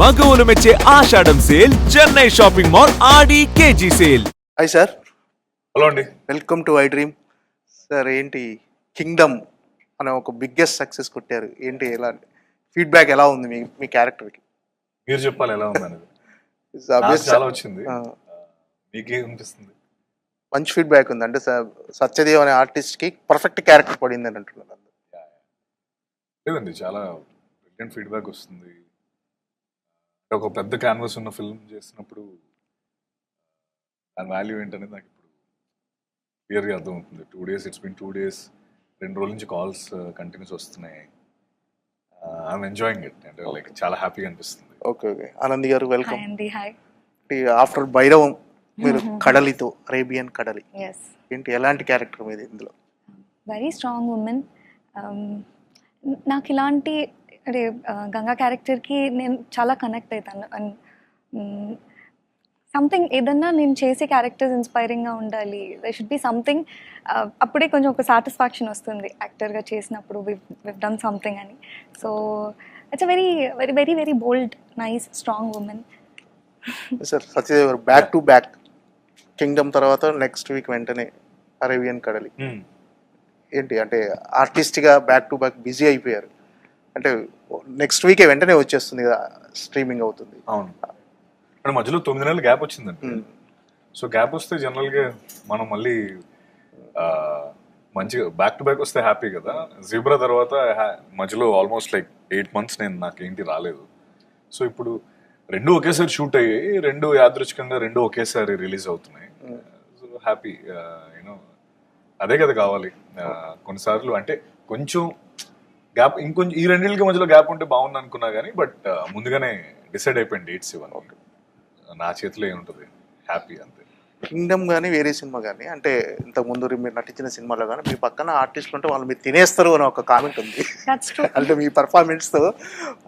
మగవులు మెచ్చే ఆషాఢం sale Chennai shopping mall ఆడి KG sale. Hi sir. Hello అండి. Welcome to I dream. Sir ఏంటి Kingdom అనే ఒక బిగ్గెస్ట్ సక్సెస్ కొట్టారు. ఏంటి ఎలా ఫీడ్బ్యాక్ ఎలా ఉంది మీ మీ క్యారెక్టర్కి మీరు చెప్పాలి ఎలా ఉంది అనేది. చాలా వచ్చింది. మీకేం అనిపిస్తుంది? మంచి ఫీడ్బ్యాక్ ఉంది. అంటే సత్యదేవ్ అనే ఆర్టిస్ట్కి పర్ఫెక్ట్ క్యారెక్టర్ పడింది అని అంటున్నారు. లేదండి చాలా బ్రిలియంట్ ఫీడ్బ్యాక్ వస్తుంది. ఒక పెద్ద క్యాన్వాస్ ఉన్న ఫిల్మ్ చేసినప్పుడు దాని వాల్యూ ఏంటనేది నాకు ఇప్పుడు క్లియర్గా అర్థమవుతుంది. Two days it's been two days రెండు రోజుల నుంచి కాల్స్ కంటిన్యూస్ వస్తున్నాయి. ఐఎమ్ ఎంజాయింగ్ ఇట్ అంటే లైక్ చాలా హ్యాపీగా అనిపిస్తుంది. Okay okay Anand garu welcome hi అండి హాయ్ ఆఫ్టర్ భైరవం మీరు కడలితో అరేబియన్ కడలి ఏంటి ఎలాంటి క్యారెక్టర్ మీద ఇందులో? వెరీ స్ట్రాంగ్ ఉమెన్ నాకు ఇలాంటి అంటే గంగా క్యారెక్టర్కి నేను చాలా కనెక్ట్ అవుతాను అండ్ సంథింగ్ ఏదన్నా నేను చేసే క్యారెక్టర్స్ ఇన్స్పైరింగ్గా ఉండాలి. దే షుడ్ బి సంథింగ్ అప్పుడే కొంచెం ఒక సాటిస్ఫాక్షన్ వస్తుంది యాక్టర్గా చేసినప్పుడు. వివ్ డన్ సంథింగ్ అని. So it's a very very very very bold nice strong women sir Satyadev garu back to back Kingdom తర్వాత నెక్స్ట్ వీక్ వెంటనే అరేబియన్ కడలి ఏంటి? అంటే ఆర్టిస్ట్గా బ్యాక్ టు బ్యాక్ బిజీ అయిపోయారు. అంటే నెక్స్ట్ వీకే వెంటనే వచ్చేస్తుంది కదా స్ట్రీమింగ్ అవుతుంది. అవును. అంటే మధ్యలో తొమ్మిది నెలలు గ్యాప్ వచ్చిందండి Hmm. సో గ్యాప్ వస్తే జనరల్గా మనం మళ్ళీ మంచిగా బ్యాక్ టు బ్యాక్ వస్తే హ్యాపీ కదా. జీబ్రా తర్వాత మధ్యలో ఆల్మోస్ట్ లైక్ ఎయిట్ మంత్స్ నేను నాకు ఏంటి రాలేదు. సో ఇప్పుడు రెండు ఒకేసారి షూట్ అయ్యాయి రెండు యాదృచ్ఛికంగా రెండు ఒకేసారి రిలీజ్ అవుతున్నాయి. సో హ్యాపీ యూనో అదే కదా కావాలి. కొన్నిసార్లు అంటే కొంచెం గ్యాప్ ఇంకొంచెం ఈ రెండింటికి మధ్యలో గ్యాప్ ఉంటే బాగుంది అనుకున్నా కానీ బట్ ముందుగానే డిసైడ్ అయిపోయింది డేట్స్ ఇవన్నీ నా చేతిలో ఏముంటుంది? హ్యాపీ అంతే. కింగ్డమ్ కానీ వేరే సినిమా కానీ అంటే ఇంతకు ముందు మీరు నటించిన సినిమాలో కానీ మీ పక్కన ఆర్టిస్టులు ఉంటే వాళ్ళు మీరు తినేస్తారు అని ఒక కామెంట్ ఉంది. అంటే మీ పర్ఫార్మెన్స్తో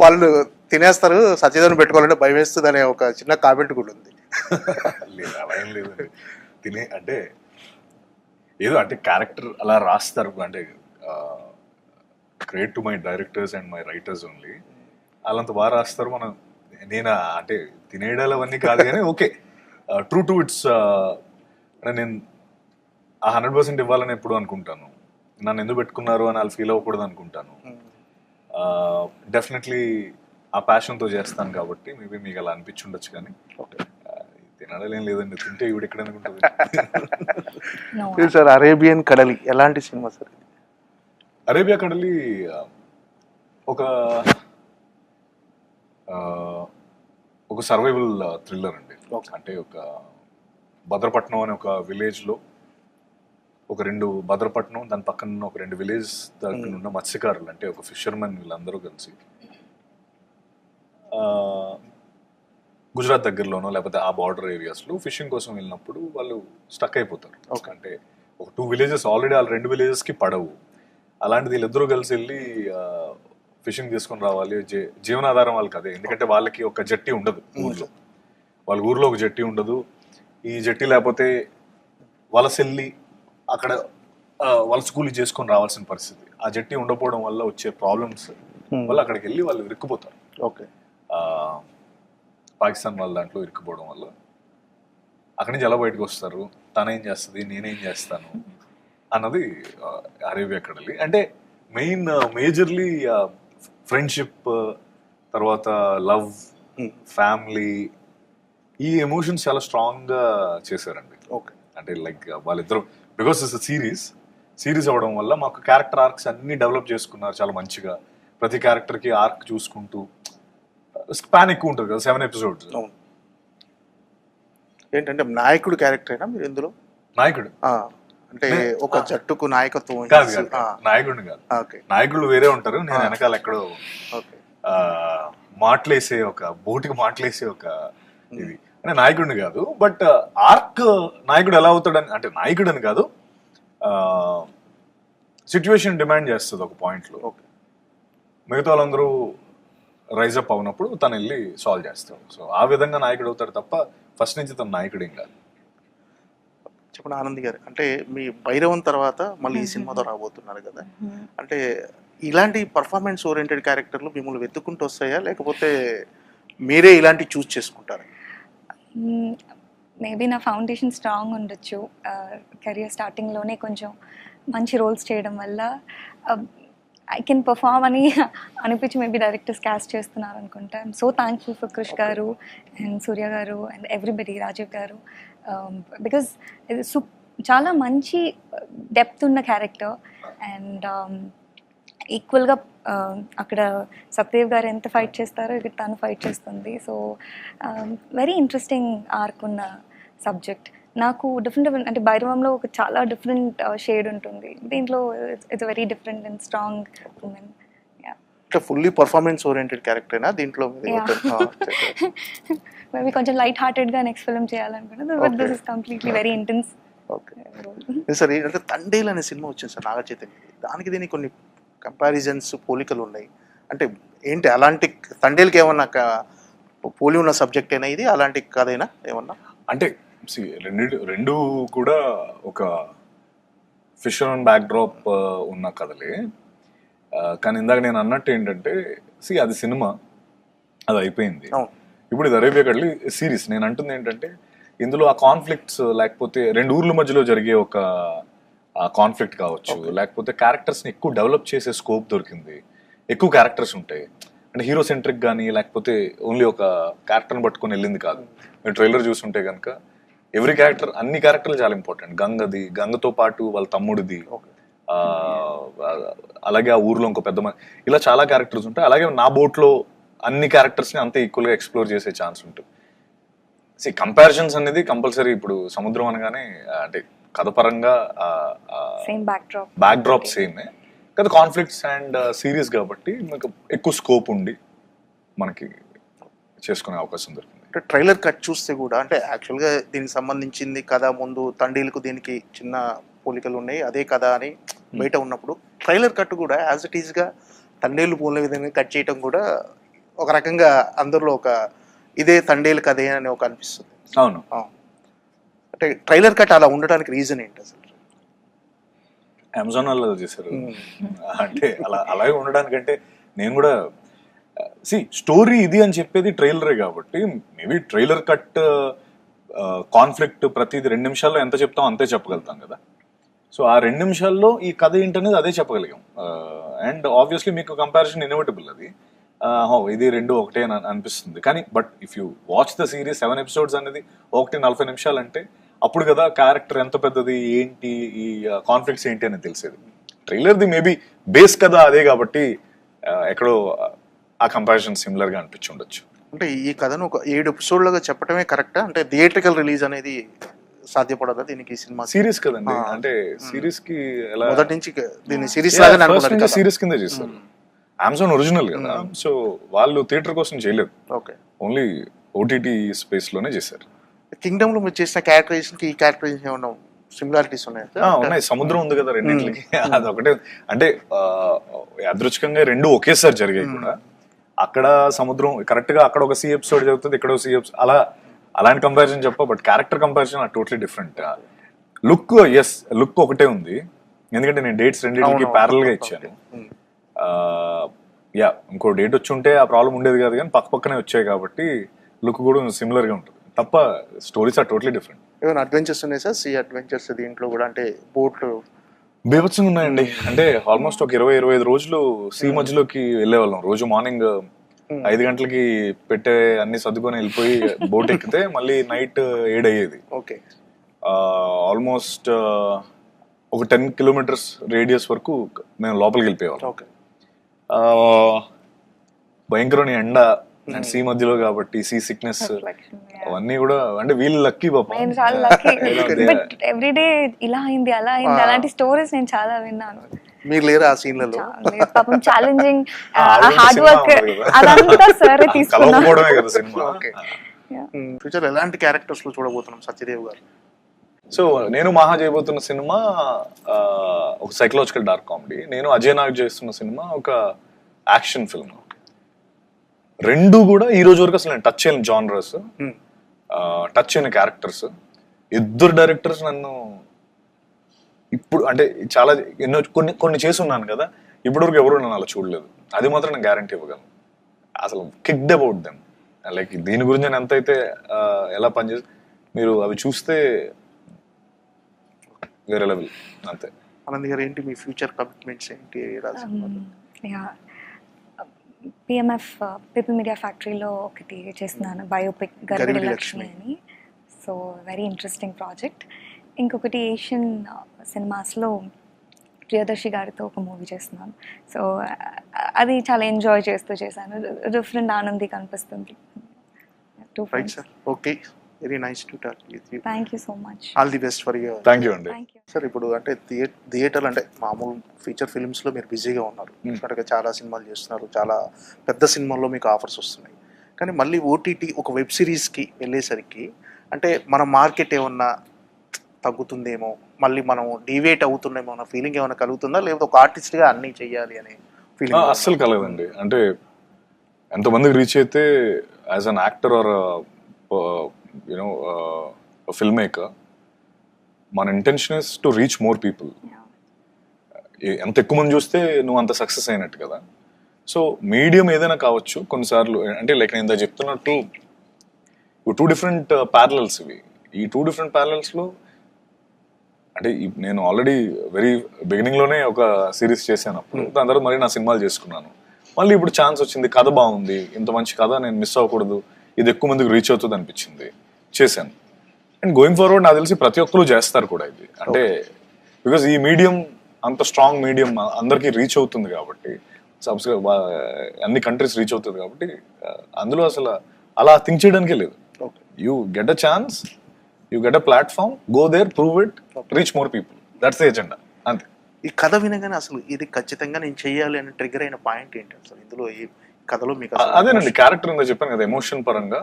వాళ్ళు తినేస్తారు సత్యదేవుని పెట్టుకోవాలంటే భయం వేస్తుంది అనే ఒక చిన్న కామెంట్ కూడా ఉంది. లేదు అలా ఏం లేదు తినే అంటే ఏదో అంటే క్యారెక్టర్ అలా రాస్తారు అంటే create to my directors and my writers only వాళ్ళంత బాగా రాస్తారు మనం నేను? అంటే తినేయడాలు అవన్నీ కాదు కానీ ఓకే. ట్రూ టు ఇట్స్ అంటే నేను ఆ హండ్రెడ్ పర్సెంట్ ఇవ్వాలని ఎప్పుడు అనుకుంటాను. నన్ను ఎందుకు పెట్టుకున్నారు అని వాళ్ళు ఫీల్ అవ్వకూడదు అనుకుంటాను. డెఫినెట్లీ ఆ ప్యాషన్తో చేస్తాను కాబట్టి మేబీ మీకు అలా అనిపించుండొచ్చు కానీ ఓకే ఆ, తినడం ఏం లేదండి తింటే ఇవిడ ఎక్కడ అనుకుంటుంది? సార్ అరేబియన్ కడలి ఎలాంటి సినిమా సార్ అరేబియా కడలి ఒక ఒక సర్వైవల్ థ్రిల్లర్ అండి. అంటే ఒక భద్రపట్నం అనే ఒక విలేజ్లో ఒక రెండు భద్రపట్నం దాని పక్కన ఒక రెండు విలేజ్ దగ్గర ఉన్న మత్స్యకారులు అంటే ఒక ఫిషర్మెన్ వీళ్ళందరూ కలిసి గుజరాత్ దగ్గరలోనో లేకపోతే ఆ బార్డర్ ఏరియాస్లో ఫిషింగ్ కోసం వెళ్ళినప్పుడు వాళ్ళు స్టక్ అయిపోతారు. అంటే ఒక టూ విలేజెస్ ఆల్రెడీ వాళ్ళ రెండు villages కి పడవు అలాంటిది వీళ్ళిద్దరూ కలిసి వెళ్ళి ఫిషింగ్ తీసుకొని రావాలి. జీవనాధారం వాళ్ళకి అదే. ఎందుకంటే వాళ్ళకి ఒక జట్టి ఉండదు ఊర్లో. వాళ్ళ ఊర్లో ఒక జట్టి ఉండదు. ఈ జట్టి లేకపోతే వలస వెళ్ళి అక్కడ వలస కూలి చేసుకొని రావాల్సిన పరిస్థితి. ఆ జట్టి ఉండకపోవడం వల్ల వచ్చే ప్రాబ్లమ్స్ వల్ల అక్కడికి వెళ్ళి వాళ్ళు ఇరుక్కుపోతారు. ఓకే. పాకిస్తాన్ వాళ్ళ దాంట్లో ఇరుక్కుపోవడం వల్ల. అక్కడి నుంచి ఎలా బయటకు వస్తారు? తనేం చేస్తుంది? నేనేం చేస్తాను? అన్నది అరేబియా కడలి అంటే మెయిన్ మేజర్లీ ఫ్రెండ్షిప్ తర్వాత లవ్ Hmm. ఫ్యామిలీ ఈ ఎమోషన్స్ చాలా స్ట్రాంగ్గా చేశారండి. ఓకే. అంటే లైక్ వాళ్ళిద్దరు బికాస్ ఇట్స్ సిరీస్ సిరీస్ అవ్వడం వల్ల మాకు క్యారెక్టర్ ఆర్క్స్ అన్ని డెవలప్ చేసుకున్నారు చాలా మంచిగా. ప్రతి క్యారెక్టర్కి ఆర్క్ చూసుకుంటూ స్పాన్ ఎక్కువ ఉంటుంది కదా సెవెన్ ఎపిసోడ్స్. ఏంటంటే నాయకుడు క్యారెక్టర్ అయినా మీరు ఇందులో? నాయకుడు. అంటే ఒక జట్టుకు నాయకత్వం నాయకుడిని కాదు. ఓకే. నాయకులు వేరే ఉంటారు నేను వెనకాల ఎక్కడో మాటలేసే ఒక బోటికి మాటలేసే ఒక ఇది. అంటే నాయకుడిని కాదు బట్ ఆర్క్ నాయకుడు ఎలా అవుతాడని అంటే నాయకుడు అని కాదు సిచ్యువేషన్ డిమాండ్ చేస్తుంది ఒక పాయింట్లో ఓకే. మిగతా వాళ్ళందరూ రైజ్ అప్ అవునప్పుడు తను వెళ్ళి సాల్వ్ చేస్తాడు సో ఆ విధంగా నాయకుడు అవుతాడు తప్ప ఫస్ట్ నుంచి తన నాయకుడేం కాదు. చెప్పండి ఆనంద్ గారు. అంటే మీ భైరవం తర్వాత మళ్ళీ ఈ సినిమాతో రాబోతున్నారు కదా. అంటే ఇలాంటి పర్ఫార్మెన్స్ ఓరియంటెడ్ క్యారెక్టర్లు మిమ్మల్ని వెతుక్కుంటూ వస్తాయా? లేకపోతే మీరే ఇలాంటి చూస్ చేసుకుంటారు? మేబీ నా ఫౌండేషన్ స్ట్రాంగ్ ఉండొచ్చు. కెరియర్ స్టార్టింగ్లోనే కొంచెం మంచి రోల్స్ చేయడం వల్ల ఐ కెన్ పర్ఫామ్ అని అనిపించి మేబీ డైరెక్టర్స్ క్యాస్ట్ చేస్తున్నారు అనుకుంటా I'm so thankful for Krish గారు అండ్ సూర్య గారు అండ్ ఎవ్రీబడి రాజీవ్ గారు. Um, బికాజ్ ఇది సు చాలా మంచి డెప్త్ ఉన్న క్యారెక్టర్ అండ్ ఈక్వల్గా అక్కడ సత్యదేవ్ గారు ఎంత ఫైట్ చేస్తారో ఇక్కడ తను ఫైట్ చేస్తుంది. సో వెరీ ఇంట్రెస్టింగ్ ఆర్క్ ఉన్న సబ్జెక్ట్ నాకు డిఫరెంట్ డిఫరెంట్ అంటే భైరవంలో ఒక చాలా డిఫరెంట్ షేడ్ ఉంటుంది. దీంట్లో it's very different and strong women fully performance oriented క్యారెక్టరేనా దీంట్లో. మేబీ కొంచెం లైట్ హార్టెడ్గా నెక్స్ట్ ఫిల్మ్ చేయాలనుకుంటున్నాను but this is completely very intense okay sir ఏంటంటే తండేలు అనే సినిమా వచ్చింది సార్ నాగ చైతన్య దానికి దీనికి కొన్ని కంపారిజన్స్ పోలికలు ఉన్నాయి. అంటే ఏంటి అలాంటి తండేలకి ఏమన్నా పోలి ఉన్న సబ్జెక్ట్ అయినా ఇది? అలాంటి కథైనా ఏమన్నా? అంటే రెండు రెండు కూడా ఒక ఫిషర్ అండ్ బ్యాక్ డ్రాప్ ఉన్న కథలే. ఆ, కానీ ఇందాక నేను అన్నట్టు ఏంటంటే సి అది సినిమా. అది అయిపోయింది. ఇప్పుడు ఇది అరేబియా కడలి సిరీస్ నేను అంటుంది ఏంటంటే ఇందులో ఆ కాన్ఫ్లిక్ట్స్ లేకపోతే రెండు ఊర్ల మధ్యలో జరిగే ఒక కాన్ఫ్లిక్ట్ కావచ్చు. లేకపోతే క్యారెక్టర్స్ని ఎక్కువ డెవలప్ చేసే స్కోప్ దొరికింది. ఎక్కువ క్యారెక్టర్స్ ఉంటాయి. అంటే హీరో సెంట్రిక్ కానీ లేకపోతే ఓన్లీ ఒక క్యారెక్టర్ని పట్టుకొని వెళ్ళింది కాదు. మీరు ట్రైలర్ చూస్తుంటే కనుక ఎవ్రీ క్యారెక్టర్ అన్ని క్యారెక్టర్లు చాలా ఇంపార్టెంట్ గంగది గంగతో పాటు వాళ్ళ తమ్ముడిది. ఆ, అలాగే ఆ ఊర్లో ఇంకో పెద్ద ఇలా చాలా క్యారెక్టర్స్ ఉంటాయి. అలాగే నా బోట్లో అన్ని క్యారెక్టర్స్ని అంతే ఈక్వల్గా ఎక్స్ప్లోర్ చేసే ఛాన్స్ ఉంటుంది. సి కంపారిజన్స్ అనేది కంపల్సరీ ఇప్పుడు సముద్రం అనగానే అంటే కథ పరంగా same backdrop backdrop సేమే కదా కాన్ఫ్లిక్ట్స్ అండ్ సిరీస్ కాబట్టి మనకు ఎక్కువ స్కోప్ ఉండి మనకి చేసుకునే అవకాశం దొరికింది. అంటే ట్రైలర్ కట్ చూస్తే కూడా అంటే యాక్చువల్గా దీనికి సంబంధించింది కథ ముందు తండేలకు దీనికి చిన్న పోలికలు ఉన్నాయి అదే కథ అని బయట ఉన్నప్పుడు ట్రైలర్ కట్ కూడా యాజ్ ఇట్ ఈస్గా తండేలు పోలే విధంగా కట్ చేయటం కూడా ఒక రకంగా అందరిలో ఒక ఇదే తండేలు కథే అని ఒక అనిపిస్తుంది. అవును. అంటే ట్రైలర్ కట్ అలా ఉండడానికి రీజన్ ఏంటి అసలు? అమెజాన్ వాళ్ళు చేశారు. అంటే అలా అలాగే ఉండడానికంటే నేను కూడా సి స్టోరీ ఇది అని చెప్పేది ట్రైలరే కాబట్టి మేబీ ట్రైలర్ కట్ కాన్ఫ్లిక్ట్ ప్రతిది రెండు నిమిషాల్లో ఎంత చెప్తాం అంతే చెప్పగలుగుతాం కదా. సో ఆ రెండు నిమిషాల్లో ఈ కథ ఏంటనేది అదే చెప్పగలిగాం. అండ్ ఆబ్వియస్లీ మీకు కంపారిజన్ ఇన్ఎవిటబుల్ అది. ఇది రెండు ఒకటే అని అనిపిస్తుంది. కానీ but if you watch the series seven episodes అనేది ఒకటి నలభై నిమిషాలు అంటే అప్పుడు కదా క్యారెక్టర్ ఎంత పెద్దది ఏంటి ఈ కాన్ఫ్లిక్ట్స్ ఏంటి అని తెలిసేది. ట్రైలర్ది మేబీ బేస్ కదా అదే కాబట్టి ఎక్కడో ఆ కంపారిజన్ సిమిలర్గా అనిపించి ఉండొచ్చు అంటే ఈ కథను ఒక ఏడు ఎపిసోడ్లుగా చెప్పడమే కరెక్టా అంటే థియేట్రికల్ రిలీజ్ అనేది సాధ్యపడదా దీనికి సినిమా? సిరీస్ కదండి. అంటే సిరీస్కి ఎలా మొదటి నుంచి దీన్ని సిరీస్ కదా. సిరీస్ కింద చేస్తారు. అమెజాన్ ఒరిజినల్ కదా. సో వాళ్ళు థియేటర్ కోసం చేయలేదు. ఓకే. ఓన్లీ ఓటీటీ స్పేస్లోనే చేశారు. కింగ్డమ్లో మీరు చేసిన క్యారెక్టరైజేషన్కి ఈ క్యారెక్టరైజేషన్ ఏమన్నా సిమిలారిటీస్ ఉన్నాయా ఉన్నాయి. సముద్రం ఉంది కదా రెండింటికి. అది ఒకటే అంటే యాదృచ్ఛికంగా రెండు ఒకేసారి జరిగాయి కూడా. అక్కడ సముద్రం కరెక్ట్గా అక్కడ ఒక సి ఎపిసోడ్ జరుగుతుంది ఇక్కడ ఒక సి ఎపిసోడ్ అలా అలాంటి కంపారిజన్ చెప్ప but character comparison totally different looks look ఒకటే ఉంది. ఎందుకంటే నేను డేట్స్ రెండింటికి ప్యారల్గా. ఇచ్చాను. యా ఇంకో డేట్ వచ్చి ఉంటే ఆ ప్రాబ్లం ఉండేది కాదు కానీ పక్క పక్కనే వచ్చాయి కాబట్టి లుక్ కూడా సిమిలర్గా ఉంటుంది. తప్ప stories are totally different adventures ఉన్నాయి సార్? సి అడ్వెంచర్స్ దీంట్లో కూడా అంటే బోట్లు బీభత్సంగా ఉన్నాయండి. అంటే ఆల్మోస్ట్ ఒక ఇరవై ఇరవై ఐదు రోజులు సీ మధ్యలోకి వెళ్ళేవాళ్ళం. రోజు మార్నింగ్ ఐదు గంటలకి పెట్టే అన్ని సర్దుకొని వెళ్ళిపోయి బోట్ ఎక్కితే మళ్ళీ నైట్ ఏడ్ అయ్యేది ఓకే ఆల్మోస్ట్ ఒక టెన్ కిలోమీటర్స్ రేడియస్ వరకు మేము లోపలికి వెళ్ళిపోయేవాళ్ళం. భయంకరమైన ఎండ అండ్ సీ మధ్యలో కాబట్టి సీ సిక్నెస్ అవన్నీ కూడా అంటే వీళ్ళు లక్కీ పాప. నేను చాలా లక్కీ బట్ ఎవ్రీడే ఇలా అయింది అలా అయింది. అలాంటి స్టోరీస్ నేను చాలా విన్నాను. మీరు లేరా ఆ సీన్లలో పాపం ఛాలెంజింగ్ హార్డ్ సినిమా వర్క్. అదంతా సరే తీసుకున్నా కలవకపోవడమే కదా సినిమా. ఓకే ఫ్యూచర్ ఎలాంటి క్యారెక్టర్స్లో చూడబోతున్నాం సత్యదేవ్ గారు? సో నేను మహా చేయబోతున్న సినిమా ఒక సైకలాజికల్ డార్క్ కామెడీ నేను అజయ్ నాగ్ చేస్తున్న సినిమా ఒక యాక్షన్ ఫిల్మ్ రెండు కూడా ఈ రోజు వరకు అసలు నేను టచ్ చేయని జానరస్ Hmm. టచ్ చేయని క్యారెక్టర్స్ ఇద్దరు డైరెక్టర్స్ నన్ను ఇప్పుడు అంటే చాలా ఎన్నో కొన్ని కొన్ని చేసి ఉన్నాను కదా ఇప్పటివరకు ఎవరు నన్ను అలా చూడలేదు. అది మాత్రం నేను గ్యారంటీ ఇవ్వగలను. అసలు కిక్డ్ అబౌట్ దెమ్ లైక్ దీని గురించి నేను ఎంతైతే ఎలా పనిచేసి మీరు అవి చూస్తే వేరే లెవెల్ అంతే. ఆనంద్ గారు ఏంటి మీ ఫ్యూచర్ కమిట్మెంట్స్ ఏంటి? Raju yeah PMF people media ఫ్యాక్టరీలో ఒకటి చేస్తున్నాను బయోపిక్ గర్భిణి లక్ష్మి అని. సో వెరీ ఇంట్రెస్టింగ్ ప్రాజెక్ట్ ఇంకొకటి ఏషియన్ సినిమాస్లో ప్రియదర్శి గారితో ఒక మూవీ చేస్తున్నాను. సో అది చాలా ఎంజాయ్ చేస్తూ చేశాను. డిఫరెంట్ ఆనంది కనిపిస్తుంది. Okay very nice to talk with you. Thank you so much all the best for your thank you అండి. యూ సార్ ఇప్పుడు అంటే థియే థియేటర్లు అంటే మామూలు ఫీచర్ ఫిల్మ్స్లో మీరు బిజీగా ఉన్నారు. Hmm. ఎందుకంటే చాలా సినిమాలు చేస్తున్నారు. చాలా పెద్ద సినిమాల్లో మీకు ఆఫర్స్ వస్తున్నాయి. కానీ మళ్ళీ ఓటీటీ ఒక వెబ్ సిరీస్కి వెళ్ళేసరికి అంటే మన మార్కెట్ ఏమన్నా తగ్గుతుందేమో మళ్ళీ మనం డివేట్ అవుతుందేమో అన్న ఫీలింగ్ ఏమైనా కలుగుతుందా? లేకపోతే ఒక ఆర్టిస్ట్గా అన్నీ చెయ్యాలి అనే ఫీలింగ్ అస్సలు కలగదండి అంటే ఎంతమందికి రీచ్ అయితే as an actor or you know filmmaker మన intention is to reach more people ఎంత ఎక్కువ మంది చూస్తే నువ్వు అంత సక్సెస్ అయినట్టు కదా. సో మీడియం ఏదైనా కావచ్చు కొన్నిసార్లు అంటే లైక్ నేను ఇంత చెప్తున్నట్టు టూ డిఫరెంట్ ప్యారలల్స్ ఇవి. ఈ టూ డిఫరెంట్ ప్యారలల్స్లో అంటే నేను ఆల్రెడీ వెరీ బిగినింగ్లోనే ఒక సిరీస్ చేశాను అప్పుడు. దాని తర్వాత మళ్ళీ నా సినిమాలు చేసుకున్నాను. మళ్ళీ ఇప్పుడు ఛాన్స్ వచ్చింది కథ బాగుంది ఇంత మంచి కథ నేను మిస్ అవ్వకూడదు ఇది ఎక్కువ మందికి రీచ్ అవుతుంది అనిపించింది. చేశాను. అండ్ గోయింగ్ ఫార్వర్డ్ నాకు తెలిసి ప్రతి ఒక్కరు చేస్తారు కూడా ఇది. అంటే బికాస్ ఈ మీడియం అంత స్ట్రాంగ్ మీడియం అందరికీ రీచ్ అవుతుంది కాబట్టి సబ్స్క్రైబ్ అన్ని కంట్రీస్ రీచ్ అవుతుంది కాబట్టి అందులో అసలు అలా థింక్ చేయడానికే లేదు. You get a chance you get a platform go there prove it reach more people that's the agenda అంతే. ఈ కథ వినగానే అసలు ఇది ఖచ్చితంగా నేను చెయ్యాలి అని ట్రిగర్ అయిన పాయింట్ ఏంటి అసలు? ఇందులో ఈ కథలో మీకు అదేనండి క్యారెక్టర్ ఉందో చెప్పాను కదా ఎమోషన్ పరంగా.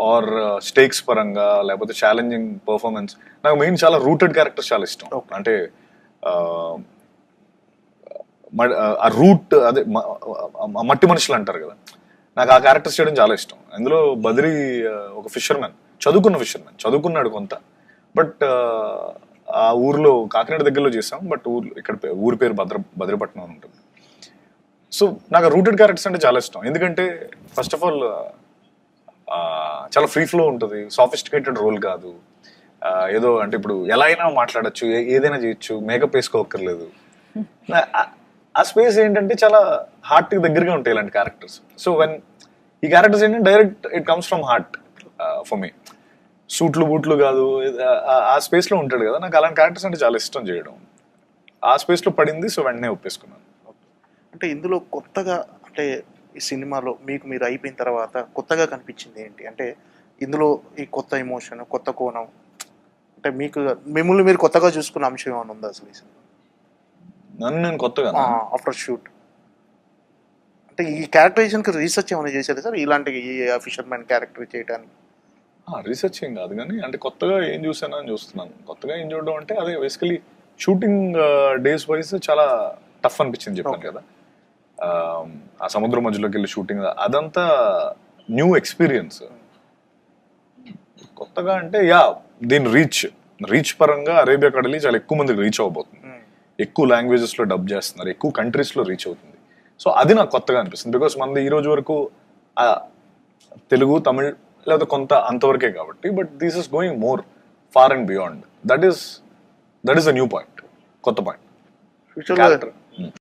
ఆర్ స్టేక్స్ పరంగా లేకపోతే ఛాలెంజింగ్ పర్ఫార్మెన్స్ నాకు మెయిన్ చాలా రూటెడ్ క్యారెక్టర్స్ చాలా ఇష్టం. అంటే ఆ, రూట్ అదే మట్టి మనుషులు అంటారు కదా. నాకు ఆ క్యారెక్టర్స్ చేయడం చాలా ఇష్టం. అందులో బద్రి ఒక ఫిషర్మెన్ చదువుకున్న ఫిషర్మెన్ చదువుకున్నాడు కొంత. బట్ ఆ ఊర్లో కాకినాడ దగ్గరలో చేసాం బట్ ఊర్లో ఇక్కడ ఊరి పేరు భద్ర భద్రపట్నం అని ఉంటుంది. సో నాకు రూటెడ్ క్యారెక్టర్స్ అంటే చాలా ఇష్టం. ఎందుకంటే ఫస్ట్ ఆఫ్ ఆల్ చాలా ఫ్రీ ఫ్లో ఉంటుంది. సాఫిస్టికేటెడ్ రోల్ కాదు. ఏదో అంటే ఇప్పుడు ఎలా అయినా మాట్లాడచ్చు ఏదైనా చేయొచ్చు మేకప్ వేసుకోక్కర్లేదు. నా- ఆ- స్పేస్ ఏంటంటే చాలా హార్ట్కి దగ్గరగా ఉంటాయి ఇలాంటి క్యారెక్టర్స్ సో వెన్ ఈ క్యారెక్టర్స్ ఏంటంటే direct it comes from heart for me సూట్లు బూట్లు కాదు ఆ- ఆ స్పేస్లో ఉంటాడు కదా. నాకు అలాంటి క్యారెక్టర్స్ అంటే చాలా ఇష్టం చేయడం. ఆ స్పేస్లో పడింది సో వెంటనే ఒప్పేసుకున్నాను. అంటే ఇందులో కొత్తగా అంటే ఈ సినిమాలో మీకు మీరు అయిపోయిన తర్వాత కొత్తగా కనిపించింది ఏంటి? అంటే ఇందులో ఈ కొత్త ఎమోషన్ కొత్త కోణం అంటే మీకు మిమ్మల్ని మీరు కొత్తగా చూసుకున్న అంశం ఏమైనా ఉందా అసలు ఈ సినిమా నన్ను నేను కొత్తగా? ఆఫ్టర్ షూట్ అంటే ఈ క్యారెక్టరైజేషన్కి రీసెర్చ్ ఏమైనా చేశారు సార్? ఇలాంటి ఈ మ్యాన్ క్యారెక్టర్ చేయడానికి రీసెర్చ్ ఏం కాదు కానీ అంటే కొత్తగా ఏం చూసానా అని చూస్తున్నాను. కొత్తగా ఏం చూడడం అంటే అదే బేసికలీ షూటింగ్ డేస్ వైజ్ చాలా టఫ్ అనిపించింది చెప్పాను కదా. ఆ, సముద్రం మధ్యలోకి వెళ్ళి షూటింగ్ అదంతా న్యూ ఎక్స్పీరియన్స్. కొత్తగా అంటే యా దీని రీచ్ రీచ్ పరంగా అరేబియా కడలి చాలా ఎక్కువ మందికి రీచ్ అవబోతుంది ఎక్కువ లాంగ్వేజెస్లో డబ్ చేస్తున్నారు ఎక్కువ కంట్రీస్లో రీచ్ అవుతుంది. సో అది నాకు కొత్తగా అనిపిస్తుంది. బికాస్ మనది ఈ రోజు వరకు ఆ, తెలుగు తమిళ్ లేదా కొంత అంతవరకే కాబట్టి but this is going more far and beyond that is that is a new point కొత్త పాయింట్ ఫ్యూచర్లో Character.